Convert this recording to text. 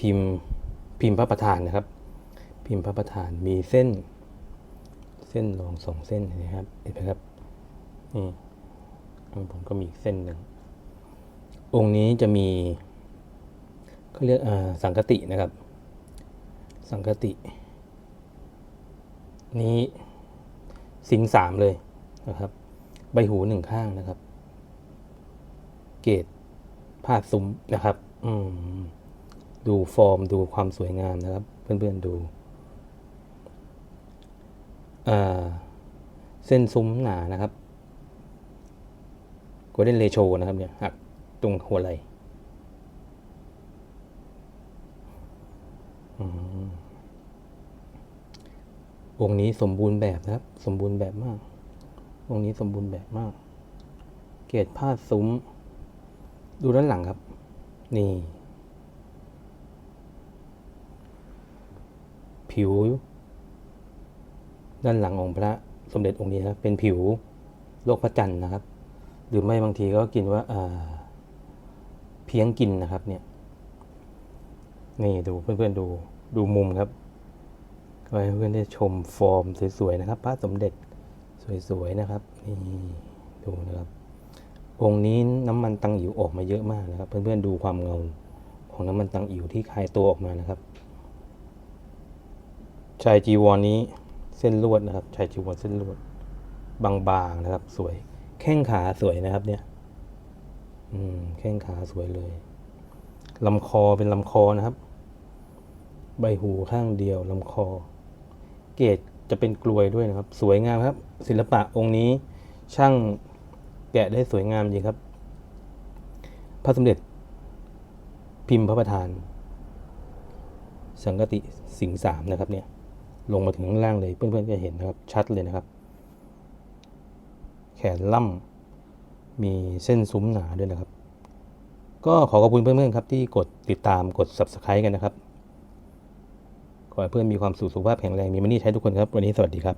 พิมพ์พิมพ์พระประธานนะครับ พิมพ์พระประธานมีเส้น เส้นรองสองเส้นนไหมครับเห็นไหมครับนี่ข้างบนก็มีอีกเส้นหนึ่งองค์นี้จะมีเขาเรียกสังกตินะครับ สังกติ นี้สิงสามเลยนะครับ ใบหูหนึ่งข้างนะครับ เกตผ้าซุ้มนะครับ อืม ดูฟอร์มดูความสวยงามนะครับ เพื่อนๆดู เส้นซุ้มหนานะครับ golden ratio นะครับเนี่ยหักตรงหัวไหล่อืมองค์นี้สมบูรณ์แบบนะครับ สมบูรณ์แบบมาก องค์นี้สมบูรณ์แบบมาก เกรดผ้าซุ้ม ดูด้านหลังครับ นี่ ผิว ด้านหลังองค์พระสมเด็จองค์นี้นะเป็นผิวโลกพระจันทร์นะครับ หรือไม่บางทีก็กินว่าเพียงกินนะครับเนี่ยนี่ดูเพื่อนๆดูดูมุมครับก็ให้เพื่อนได้ชมฟอร์มสวยๆนะครับ พระสมเด็จสวยๆนะครับนี่ดูนะครับ องค์นี้น้ำมันตังอิ๋วออกมาเยอะมากนะครับ เพื่อนๆดูความเงาของน้ำมันตังอิ๋วที่คายตัวออกมานะครับ ชายจีวรนี้เส้นลวดนะครับชายจีวรเส้นลวด บางๆนะครับ สวย แข้งขาสวยนะครับ เนี่ย อืม แข้งขาสวยเลยลำคอเป็นลำคอนะครับ ใบหูข้างเดียวลำคอ เกรดจะเป็นกลวยด้วยนะครับ สวยงามครับ ศิลปะองค์นี้ ช่างแกะได้สวยงามจริงครับ พระสมเด็จ พิมพ์พระประธาน สังกติสิงสามนะครับเนี่ย ลงมาถึงข้างล่างเลยเพื่อนๆจะเห็นนะครับชัดเลยนะครับ แขนล่ำมีเส้นซุ้มหนาด้วยนะครับ ก็ขอขอบคุณเพื่อนๆครับที่กดติดตามกด subscribe กันนะครับ ขอให้เพื่อนมีความสุขสุขภาพแข็งแรงมีมันนี่ใช้ทุกคนครับ วันนี้สวัสดีครับ